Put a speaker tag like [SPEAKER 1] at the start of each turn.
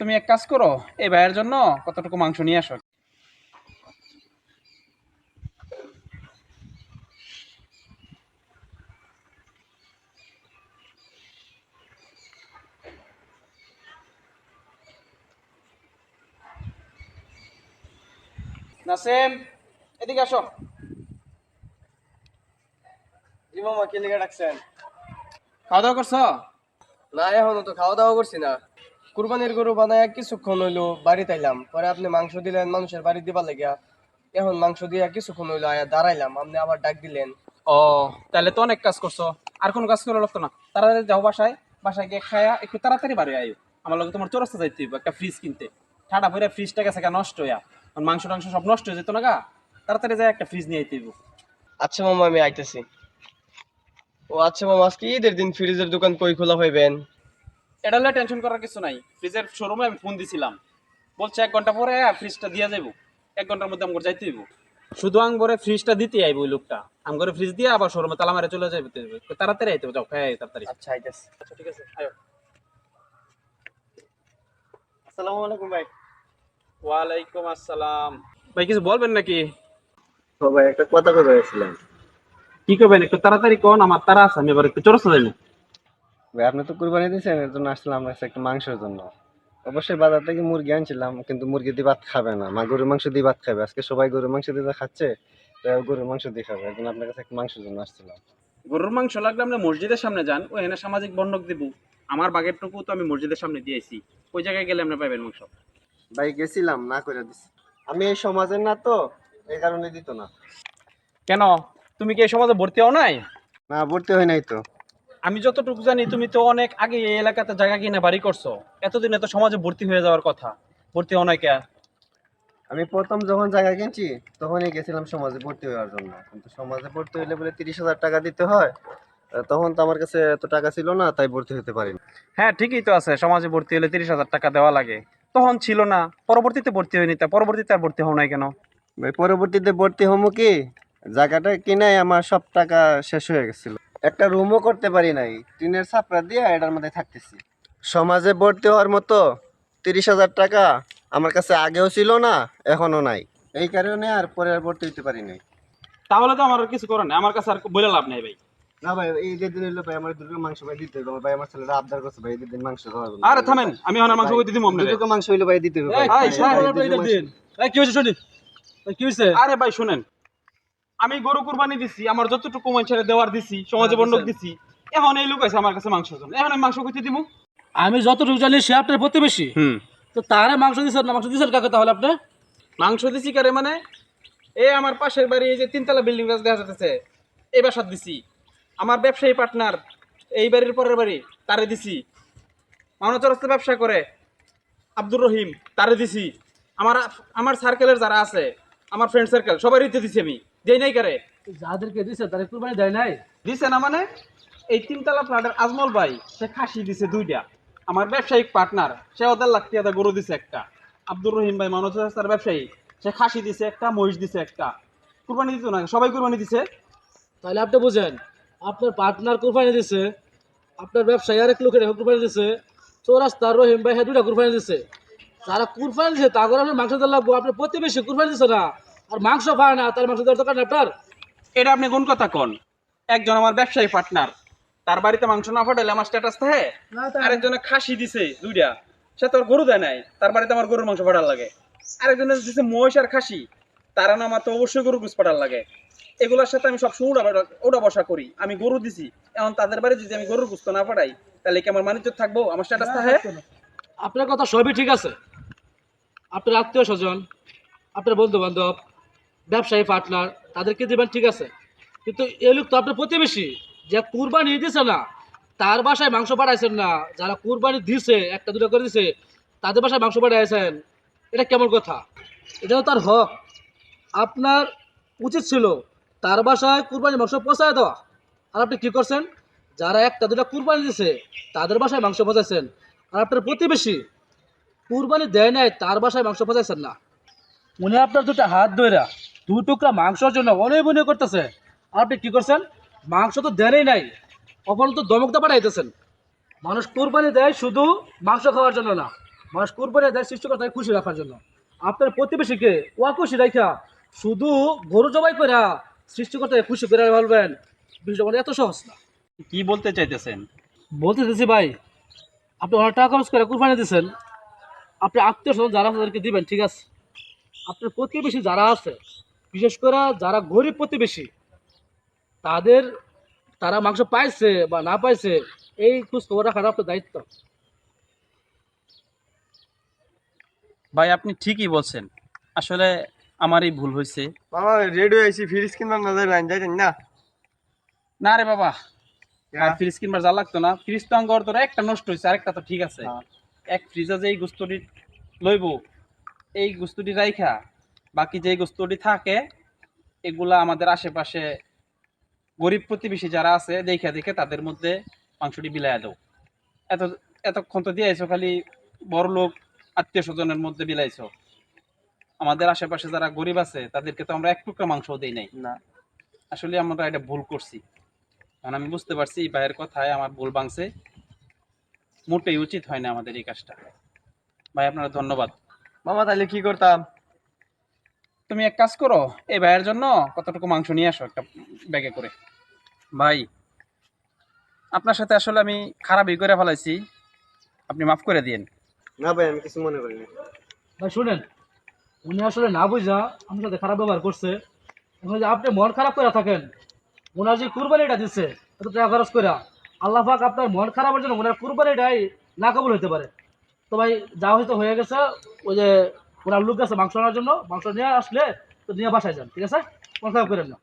[SPEAKER 1] তুমি এক কাজ করো এই ভাইয়ের জন্য কতটুকু মাংস নিয়ে আসো? নাসিম এদিকে আসো।
[SPEAKER 2] জি মামা কি লেগে ডাকছেন।
[SPEAKER 1] খাওয়া দাওয়া করছ?
[SPEAKER 2] না এখনও তো খাওয়া দাওয়া করছি না। কুরবানির গরু বানায় কিছুক্ষণ হইল বাড়িতে আইলাম। পরে আপনি মাংস দিলেন মানুষের বাড়ি দিবা লাগিয়া এখন মাংস দিয়া কিছুক্ষণ হইল আয়া দাঁড়াইলাম। আপনি আবার ডাক দিলেন।
[SPEAKER 1] ও তাহলে তো অনেক কাজ করছ। আর কোনো কাজ করা লাগতো না। তাড়াতাড়ি যাও বাসায়। বাসায় গিয়ে খায়া একটু তাড়াতাড়ি বাড়ি আয়ো আমার লগে তোমার চোরাস্তা যাইতে হইব একটা ফ্রিজ কিনতে। ঠাডা ভরে ফ্রিজটা গেছে নষ্ট হইয়া। মাংস টাংস সব নষ্ট হয়ে যেত না গা। তাড়াতাড়ি যাই একটা ফ্রিজ নিয়ে আইতে হইব।
[SPEAKER 2] আচ্ছা মামা আমি আইতেছি। ও আচ্ছা মামা আজকে ঈদের দিন ফ্রিজের দোকান কই খোলা হইবেন
[SPEAKER 1] এটা হলে টেনশন করার কিছু নাই। ফ্রিজের শোরুমে আমি ফোন দিছিলাম। বলছে এক ঘণ্টা পরে ফ্রিজটা দিয়ে যাব এক ঘণ্টার মধ্যে আমার যাইতে হইব। শুধু আঙ্গরে ফ্রিজটা দিতে আইব ওই লোকটা। আঙ্গরে ফ্রিজ দিয়ে আবার শোরুমে তালা মারে চলে যাবে তাড়াতাড়ি আইতে যাও হ্যাঁ তাড়াতাড়ি।
[SPEAKER 2] আচ্ছা আইতেছি।
[SPEAKER 1] আচ্ছা ঠিক আছে আয়ো।
[SPEAKER 2] আসসালামু আলাইকুম ভাই।
[SPEAKER 1] ওয়ালাইকুম আসসালাম। ভাই কিছু বলবেন নাকি?
[SPEAKER 2] ও ভাই একটা কথা কথা হয়েছিলাম
[SPEAKER 1] কি করবেন একটু তাড়াতাড়ি কোন? আমার তারা আছে আমি এবার একটু চরস্তা যাইব।
[SPEAKER 2] ভাই আপনি তো কুরবানি দিয়েছেন এর জন্য আসলাম আপনার কাছে একটা মাংসের জন্য। অবশ্যই বাজার থেকে মুরগি আনছিলাম কিন্তু মুরগি দিয়ে ভাত খাবে না। মা গরুর মাংস দিয়ে ভাত খাবে। আজকে সবাই গরুর মাংস দিয়ে খাচ্ছে তাই গরুর মাংস দিয়ে খাবে। এর জন্য আপনার কাছে একটা মাংসের জন্য আসছিলাম।
[SPEAKER 1] গরুর মাংস লাগলে আপনি মসজিদের সামনে যান ওই এখানে সামাজিক বন্ধক দিব। আমার বাগের টুকু তো আমি মসজিদের সামনে দিয়েছি। ওই জায়গায় গেলে আপনি পাইবেন মাংস।
[SPEAKER 2] ভাই গেছিলাম না করে দিছি। আমি এই সমাজের না তো এই কারণে দিত না।
[SPEAKER 1] কেন? তুমি কি এই সমাজে ভর্তি হও নাই?
[SPEAKER 2] না ভর্তি হয় নাই তো।
[SPEAKER 1] আমি যতটুকু জানি তুমি তো অনেক আগে এই এলাকাতে জায়গা কিনে বাড়ি করছ। এতদিন এত সমাজে ভর্তি হয়ে যাওয়ার কথা। ভর্তি হও নাই কে?
[SPEAKER 2] আমি প্রথম যখন জায়গা কিনছি তখনই গেছিলাম সমাজে ভর্তি হওয়ার জন্য। কিন্তু সমাজে ভর্তি হইলে বলে তিরিশ হাজার টাকা দিতে হয় তখন তো আমার কাছে এত টাকা ছিল না তাই ভর্তি হতে পারিনি।
[SPEAKER 1] হ্যাঁ ঠিকই তো আছে সমাজে ভর্তি হলে তিরিশ হাজার টাকা দেওয়া লাগে। তখন ছিল না পরবর্তীতে ভর্তি হয়নি তা পরবর্তীতে আর ভর্তি হও নাই কেন?
[SPEAKER 2] ভাই পরবর্তীতে ভর্তি হমু কি? জায়গাটা কিনাই আমার সব টাকা শেষ হয়ে গেছিল। একটা রুমও করতে পারি নাই টিনের ছাপড়া দিয়ে এটার মধ্যে থাকতেছি সমাজে ভর্তি হওয়ার মতো তিরিশ হাজার টাকা আমার কাছে আগেও ছিল না এখনও নাই এই কারণে আর পরে আর ভর্তি হতে পারি নাই
[SPEAKER 1] তাহলে তো আমার আর কিছু করার নেই আমার কাছে আর বলে লাভ নেই ভাই
[SPEAKER 2] না ভাই এই যে দিন হলো ভাই আমার দুটো মাংস ভাই দিতে হবে ভাই আমার ছেলেরা আবদার করছে ভাই দিন মাংস জন্য।
[SPEAKER 1] আরে থামেন আমি আর মাংস কইতে দিব আপনারে
[SPEAKER 2] দুটো মাংস হইল ভাই দিতে হবে ভাই।
[SPEAKER 3] কি হয়েছে শুনি কি হয়েছে
[SPEAKER 1] আরে ভাই শুনেন আমি গরু কুরবানি দিছি আমার যতটুকু মানুষের দেওয়ার দিছি সমাজে বন্ডক দিছি। এখন এই লোক আছে আমার কাছে মাংস জন্য এখন আমি মাংস কইতে দিব
[SPEAKER 3] আমি যতটুকু জানি সে আপনার প্রতিবেশী।
[SPEAKER 1] হুম।
[SPEAKER 3] তো তারে মাংস দিচ্ছেন না মাংস দিচ্ছেন কাকে তাহলে আপনি?
[SPEAKER 1] মাংস দিছি কারে মানে? এই আমার পাশের বাড়ি এই যে তিনতলা বিল্ডিং দেখা যাচ্ছে এই বাসার দিছি। আমার ব্যবসায়ী পার্টনার এই বাড়ির পরের বাড়ি তারে দিছি। মানব রাস্তা ব্যবসা করে। আব্দুর রহিম তারে দিছি। আমার আমার সার্কেলের যারা আছে আমার ফ্রেন্ড সার্কেল সবাই দিতে দিছি আমি। যেই নাই কারে?
[SPEAKER 3] যাদেরকে দিচ্ছে তাদের কুরবানি দেয় নাই?
[SPEAKER 1] দিছে না মানে? এই তিনতলা ফ্ল্যাটের আজমল ভাই সে খাসি দিছে দুইটা। আমার ব্যবসায়িক পার্টনার সে ওদের লাখ টাকা গরু দিছে একটা। আব্দুর রহিম ভাই মানব রাস্তার ব্যবসায়ী সে খাসি দিছে একটা মহিষ দিছে একটা। কুরবানি দিত না? সবাই কুরবানি দিছে?
[SPEAKER 3] তাহলে আপনি বুঝেন আপনার পার্টনার কুরবানি দিছে আপনার ব্যবসায়ী আরেক লোকের কুরবানি দিছে চৌরাস্তার রহিম ভাই হ্যাঁ দুটা কুরবানি দিছে। যারা কুরবানি দিছে তা করে আপনার মাংস লাগবো আপনি প্রতিবেশী কুরবানি দিছে না। আর মাংস পায় না তার মাংস দেওয়ার দরকার নেই আপনার।
[SPEAKER 1] এটা আপনি কোন কথা কন? একজন আমার ব্যবসায়ী পার্টনার তার বাড়িতে মাংস না ফাটাইলে আমার স্ট্যাটাস থাকে? আরেকজনে খাসি দিছে দুইটা সে তো আর গরু দেয় নাই তার বাড়িতে আমার গরুর মাংস ফাটার লাগে। আরেকজনে দিছে মহিষ আর খাসি তারা না আমার তো অবশ্যই গরুর গুছ ফাটার লাগে। এগুলোর সাথে আমি সব সময় ওটা ওটা বসা করি। আমি গরু দিছি এখন তাদের বাড়ি যদি আমি গরুর গুস্ত না ফাটাই তাহলে কি আমার মানিজ্য থাকব? আমার স্ট্যাটাস থাকে?
[SPEAKER 3] আপনার কথা সবই ঠিক আছে। আপনার আত্মীয় স্বজন আপনার বন্ধু বান্ধব ব্যবসায়ী পার্টনার তাদেরকে দেবেন, ঠিক আছে। কিন্তু এই লোক তো আপনার প্রতিবেশী, যে কুরবানি দিছে না, তার বাসায় মাংস পাঠাইছেন না, যারা কুরবানি দিছে, একটা, দুটো করে দিছে, তাদের বাসায় মাংস পাঠাইছেন, এটা কেমন কথা? এটাও তার হক। আপনার উচিত ছিল তার বাসায় কুরবানি মাংস পৌঁছায় দেওয়া। আর আপনি কী করছেন? যারা একটা, দুটো কুরবানি দিছে, তাদের বাসায় মাংস পৌঁছাইছেন। আর আপনার প্রতিবেশী কুরবানি দেয় নাই, তার বাসায় মাংস পৌঁছাইছেন না। উনি আপনার দুটো হাত ধইরা দু টুকরা মাংসের জন্য অনেক মনে করতেছে। আর আপনি কি করছেন? মাংস তো দেনই নাই অপরন্ত দমকটা পাঠাইতেছেন। মানুষ কুরবানি দেয় শুধু মাংস খাওয়ার জন্য না মানুষ কুরবানি দেয় সৃষ্টিকর্তাকে খুশি রাখার জন্য। আপনার প্রতিবেশীকে ওয়া খুশি রাখা শুধু গরু জবাই করে সৃষ্টিকর্তাকে খুশি করে বলবেন বিষয়টা মানে এত সহজ না।
[SPEAKER 1] কি বলতে চাইতেছেন?
[SPEAKER 3] বলতে চাইছি ভাই আপনি অনেক টাকা খরচ করে কুরবানি দিচ্ছেন আপনি আত্মীয় স্বজন যারা আছে তাদেরকে দিবেন ঠিক আছে? আপনার প্রতিবেশী যারা আছে বিশেষ করে যারা গরিব প্রতিবেশী তাদের তারা মাংস পাইছে বা না পাইছে এই খোঁজ খবর রাখার আপনার দায়িত্ব।
[SPEAKER 1] ভাই আপনি ঠিকই বলছেন। আসলে আমারই ভুল হয়েছে।
[SPEAKER 2] মামা রেডিও আইসি ফ্রিজ কিনবার না লাইন যাইতেন না
[SPEAKER 1] না রে বাবা আর ফ্রিজ কিনবার যা লাগতো না। ফ্রিজ তো আঙ্গর তোর একটা নষ্ট হয়েছে আরেকটা তো ঠিক আছে।
[SPEAKER 2] হ্যাঁ।
[SPEAKER 1] এক ফ্রিজে যে এই গুস্তটি লইব এই গুস্তটি রাইখা বাকি যে গুস্তটি থাকে এগুলা আমাদের আশেপাশে গরিব প্রতিবেশী যারা আছে দেখে দেখে তাদের মধ্যে মাংসটি বিলাইয়া দাও এত এতক্ষণ তো দিয়েছ খালি বড় লোক আত্মীয় স্বজনের মধ্যে বিলাইছো। আমাদের আশেপাশে যারা গরিব আছে তাদেরকে তো আমরা এক টুকরা মাংস দিই নাই।
[SPEAKER 2] না।
[SPEAKER 1] আসলে আমরা এটা ভুল করছি। কারণ আমি বুঝতে পারছি ভাইয়ের কথায় আমার ভুল ভাঙছে। মোটেই উচিত হয় না আমাদের এই কাজটা। ভাই আপনারা ধন্যবাদ।
[SPEAKER 2] মামা তাহলে কি করতাম?
[SPEAKER 1] তুমি এক কাজ করো এই ভাইয়ের জন্য কতটুকু মাংস নিয়ে আসো একটা ব্যাগে করে। ভাই আপনার সাথে আসলে আমি খারাপই করে ফেলাইছি। আপনি মাফ করে দিন
[SPEAKER 2] না ভাই আমি কিছু মনে করিনি।
[SPEAKER 3] ভাই শুনেন উনি আসলে না বুঝা আমার সাথে খারাপ ব্যবহার করছে। এখন যে আপনি মন খারাপ করে থাকেন ওনার যে কুরবানিটা দিচ্ছে এত টাকা খরচ করে আল্লাহ পাক আপনার মন খারাপের জন্য ওনার কুরবানিটাই না কবুল হতে পারে। তো ভাই যা হয়তো হয়ে গেছে ওই যে ওনার লোক আছে, মাংস আনার জন্য। মাংস নিয়ে আসলে তো নিয়ে বাসায় যান, ঠিক আছে? কনফার্ম করেন না